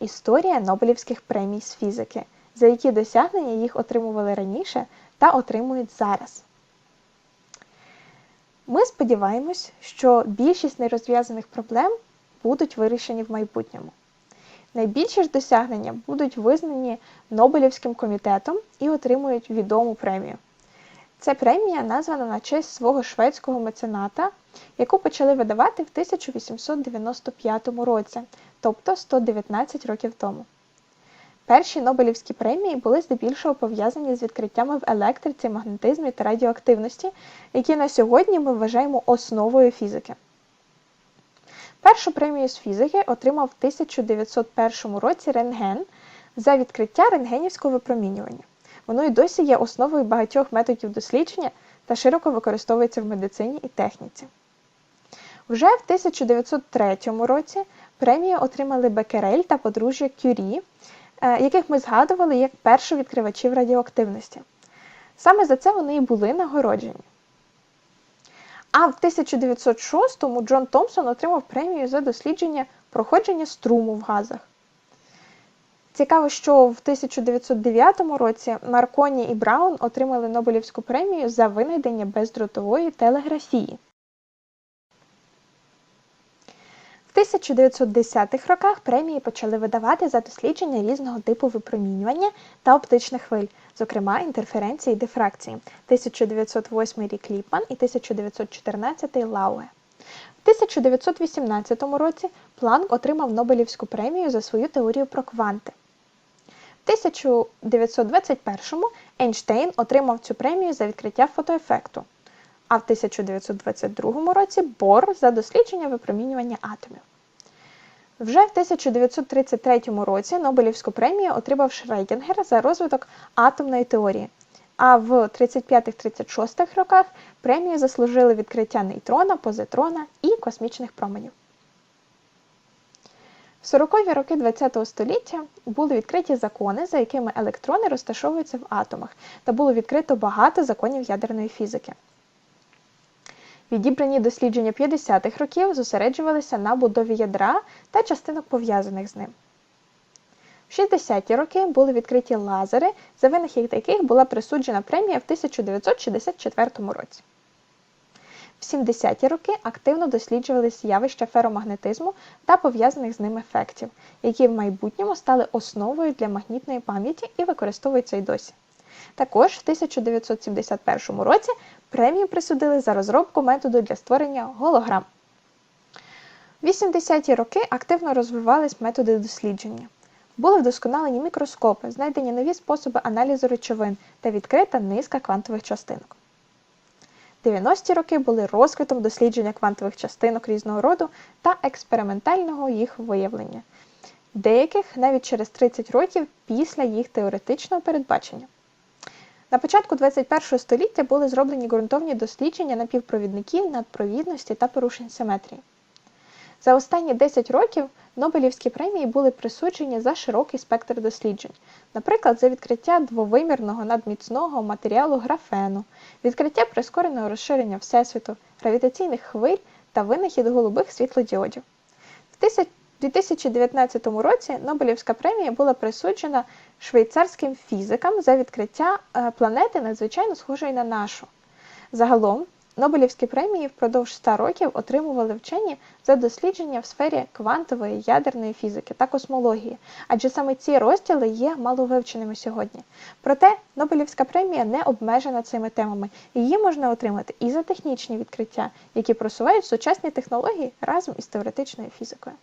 Історія Нобелівських премій з фізики, за які досягнення їх отримували раніше та отримують зараз. Ми сподіваємось, що більшість нерозв'язаних проблем будуть вирішені в майбутньому. Найбільші ж досягнення будуть визнані Нобелівським комітетом і отримують відому премію. Ця премія названа на честь свого шведського мецената, яку почали видавати в 1895 році, тобто 119 років тому. Перші Нобелівські премії були здебільшого пов'язані з відкриттями в електриці, магнетизмі та радіоактивності, які на сьогодні ми вважаємо основою фізики. Першу премію з фізики отримав в 1901 році рентген за відкриття рентгенівського випромінювання. Воно і досі є основою багатьох методів дослідження та широко використовується в медицині і техніці. Вже в 1903 році премію отримали Бекерель та подружжя Кюрі, е, яких ми згадували як першовідкривачів радіоактивності. Саме за це вони і були нагороджені. А в 1906-му Джон Томпсон отримав премію за дослідження проходження струму в газах. Цікаво, що в 1909 році Марконі і Браун отримали Нобелівську премію за винайдення бездротової телеграфії. В 1910-х роках премії почали видавати за дослідження різного типу випромінювання та оптичних хвиль, зокрема інтерференції і дифракції. 1908 рік Ліпман і 1914 Лауе. В 1918 році Планк отримав Нобелівську премію за свою теорію про кванти. В 1921 Ейнштейн отримав цю премію за відкриття фотоефекту, а в 1922 році Бор за дослідження випромінювання атомів. Вже в 1933 році Нобелівську премію отримав Шрейдінгер за розвиток атомної теорії, а в 35-36 роках премію заслужили відкриття нейтрона, позитрона і космічних променів. В 40-ві роки ХХ століття були відкриті закони, за якими електрони розташовуються в атомах, та було відкрито багато законів ядерної фізики. Відібрані дослідження 50-х років зосереджувалися на будові ядра та частинок пов'язаних з ним. В 60-ті роки були відкриті лазери, за винахід яких була присуджена премія в 1964 році. В 70-ті роки активно досліджувалися явища феромагнетизму та пов'язаних з ним ефектів, які в майбутньому стали основою для магнітної пам'яті і використовуються й досі. Також в 1971 році премію присудили за розробку методу для створення голограм. В 80-ті роки активно розвивались методи дослідження. Були вдосконалені мікроскопи, знайдені нові способи аналізу речовин та відкрита низка квантових частинок. 90-ті роки були розквітом дослідження квантових частинок різного роду та експериментального їх виявлення, деяких навіть через 30 років після їх теоретичного передбачення. На початку 21 століття були зроблені ґрунтовні дослідження напівпровідників, надпровідності та порушень симетрії. За останні 10 років Нобелівські премії були присуджені за широкий спектр досліджень, наприклад, за відкриття двовимірного надміцного матеріалу графену, відкриття прискореного розширення Всесвіту, гравітаційних хвиль та винахід голубих світлодіодів. В 2019 році Нобелівська премія була присуджена швейцарським фізикам за відкриття е, планети надзвичайно схожої на нашу. Загалом Нобелівські премії впродовж 100 років отримували вчені за дослідження в сфері квантової ядерної фізики та космології, адже саме ці розділи є маловивченими сьогодні. Проте Нобелівська премія не обмежена цими темами, її можна отримати і за технічні відкриття, які просувають сучасні технології разом із теоретичною фізикою.